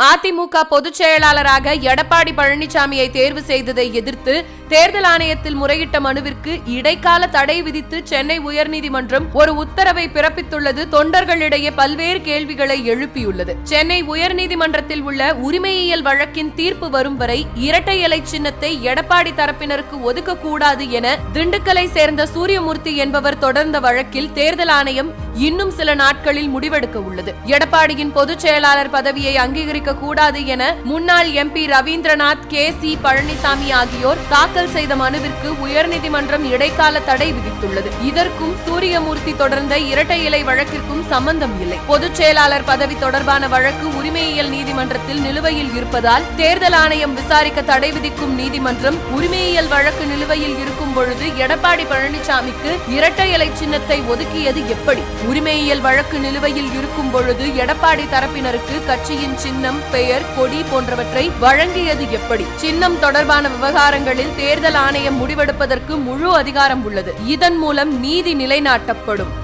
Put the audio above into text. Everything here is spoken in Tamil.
அதிமுக பொதுச் செயலாளராக எடப்பாடி பழனிசாமியை தேர்வு செய்ததை எதிர்த்து தேர்தல் ஆணையத்தில் முறையிட்ட மனுவிற்கு இடைக்கால தடை விதித்து சென்னை உயர்நீதிமன்றம் ஒரு உத்தரவை பிறப்பித்துள்ளது. தொண்டர்களிடையே பல்வேறு கேள்விகளை எழுப்பியுள்ளது. சென்னை உயர்நீதிமன்றத்தில் உள்ள உரிமையியல் வழக்கின் தீர்ப்பு வரும் வரை இரட்டை இலை சின்னத்தை எடப்பாடி தரப்பினருக்கு ஒதுக்கக்கூடாது என திண்டுக்கலை சேர்ந்த சூரியமூர்த்தி என்பவர் தொடர்ந்த வழக்கில் தேர்தல் ஆணையம் இன்னும் சில நாட்களில் முடிவெடுக்க உள்ளது. எடப்பாடியின் பொதுச் செயலாளர் பதவியை அங்கீகரிக்க கூடாது என முன்னாள் MP Ravindranath K C Palaniswami ஆகியோர் தாக்கல் செய்த மனுவிற்கு உயர்நீதிமன்றம் இடைக்கால தடை விதித்துள்ளது. இதற்கும் சூரியமூர்த்தி தொடர்ந்த இரட்டை இலை வழக்கிற்கும் சம்பந்தம் இல்லை. பொதுச் செயலாளர் பதவி தொடர்பான வழக்கு உரிமையியல் நீதிமன்றத்தில் நிலுவையில் இருப்பதால் தேர்தல் ஆணையம் விசாரிக்க தடை விதிக்கும் நீதிமன்றம் உரிமையியல் வழக்கு நிலுவையில் இருக்கும் பொழுது எடப்பாடி பழனிசாமிக்கு இரட்டை இலை சின்னத்தை ஒதுக்கியது எப்படி? உரிமையியல் வழக்கு நிலுவையில் இருக்கும் பொழுது எடப்பாடி தரப்பினருக்கு கட்சியின் சின்னம் சின்னம் பெயர் கொடி போன்றவற்றை வழங்கியது எப்படி? சின்னம் தொடர்பான விவகாரங்களில் தேர்தல் ஆணையம் முடிவெடுப்பதற்கு முழு அதிகாரம் உள்ளது. இதன் மூலம் நீதி நிலைநாட்டப்படும்.